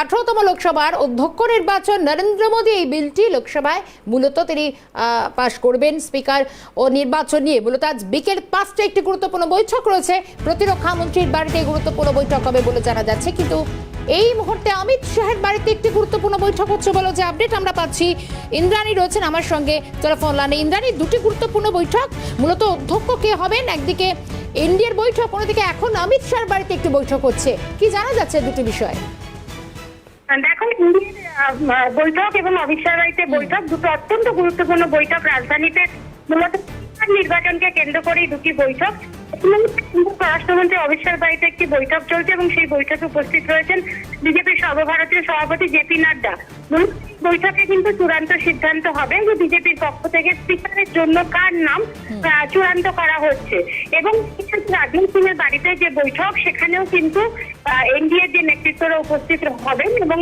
আঠারোতম লোকসভার অধ্যক্ষ নির্বাচন নরেন্দ্র মোদী এই বিলটি লোকসভায় মূলত তিনি পাশ করবেন স্পিকার ও নির্বাচন নিয়ে। মূলত আজ বিকেল পাঁচটা একটি গুরুত্বপূর্ণ বৈঠক রয়েছে। প্রতিরক্ষা মন্ত্রীর বাড়িতে গুরুত্বপূর্ণ বৈঠক হবে বলে জানা যাচ্ছে। কিন্তু এই মুহূর্তে অমিত শাহের বাড়িতে একটি গুরুত্বপূর্ণ বৈঠক হচ্ছে বলে যে আপডেট আমরা পাচ্ছি। ইন্দ্রাণী রয়েছেন আমার সঙ্গে টেলিফোন লাইনে। ইন্দ্রাণী, দুটি গুরুত্বপূর্ণ বৈঠক। মূলত অধ্যক্ষ কে হবেন? একদিকে ইন্ডিয়ার বৈঠক, অন্যদিকে এখন অমিত শাহের বাড়িতে একটি বৈঠক হচ্ছে। কি জানা যাচ্ছে দুটি বিষয়? দেখো ইন্ডিয়ার আহ, বৈঠক এবং অমিত রায়তে বৈঠক দুটো অত্যন্ত গুরুত্বপূর্ণ বৈঠক। রাজধানীতে মূলত নির্বাচনকে কেন্দ্র করেই দুটি বৈঠক। স্বরাষ্ট্রমন্ত্রী অমিত শাহ বাড়িতে একটি বৈঠক চলছে এবং সেই বৈঠকে উপস্থিত রয়েছেন বিজেপির সর্বভারতীয় সভাপতি জেপি নাড্ডা। বৈঠকে কিন্তু চূড়ান্ত সিদ্ধান্ত হবে যে বিজেপির পক্ষ থেকে স্পিকারের জন্য কার নাম চূড়ান্ত করা হচ্ছে। এবং রাজনাথ সিং এর বাড়িতে যে বৈঠক সেখানেও কিন্তু এনডিএর যে নেতৃত্বরা উপস্থিত হবেন এবং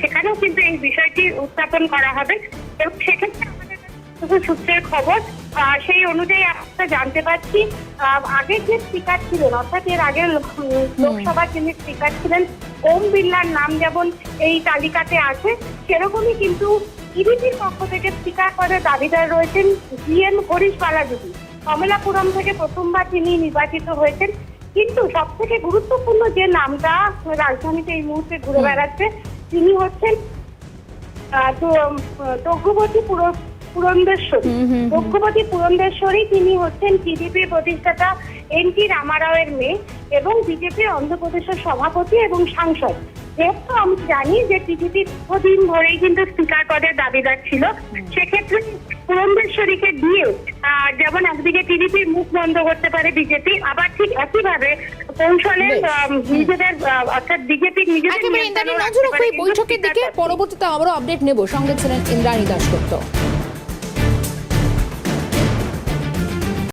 সেখানেও কিন্তু এই বিষয়টি উত্থাপন করা হবে। এবং সেক্ষেত্রে আমাদের সূত্রের খবর সেই অনুযায়ী আমরা জানতে পারছি। আগের যে স্পিকার ছিলেন অর্থাৎ এর আগে লোকসভার যিনি স্পিকার ছিলেন ওম বিড়লার নাম যেমন এই তালিকাতে আছে সেরকমই কিন্তু ইডিপির পক্ষ থেকে স্পিকার পদে দাবিদার রয়েছেন জি এম হরিশ বালাজুদি কমলাপুরম থেকে প্রথমবার তিনি নির্বাচিত হয়েছেন। কিন্তু সব থেকে গুরুত্বপূর্ণ যে নামটা রাজধানীতে এই মুহূর্তে ঘুরে বেড়াচ্ছে তিনি হচ্ছেন তো- তজ্ঞবতী পুর- পুরন্দেশ্বরী। তজ্ঞবতী পুরন্দেশ্বরী তিনি হচ্ছেন টিডিপির প্রতিষ্ঠাতা এন টি রামারাওয়ের মেয়ে এবং বিজেপির অন্ধ্রপ্রদেশের সভাপতি এবং সাংসদ। যেহেতু আমি জানি যে টিডিপি দীর্ঘদিন ধরেই কিন্তু স্পিকার পদের দাবিদার ছিল সেক্ষেত্রে পুরন্দেশ্বরীকে দিয়ে যেমন একদিকে টিডিপির মুখ বন্ধ করতে পারে বিজেপি আবার ঠিক একইভাবে কৌশলে নিজেদের অর্থাৎ বিজেপির নিজেদের বৈঠকের দিকে পরবর্তীতে আবারও আপডেট নেব। সঙ্গে ছিলেন ইন্দ্রাণী দাসগুপ্ত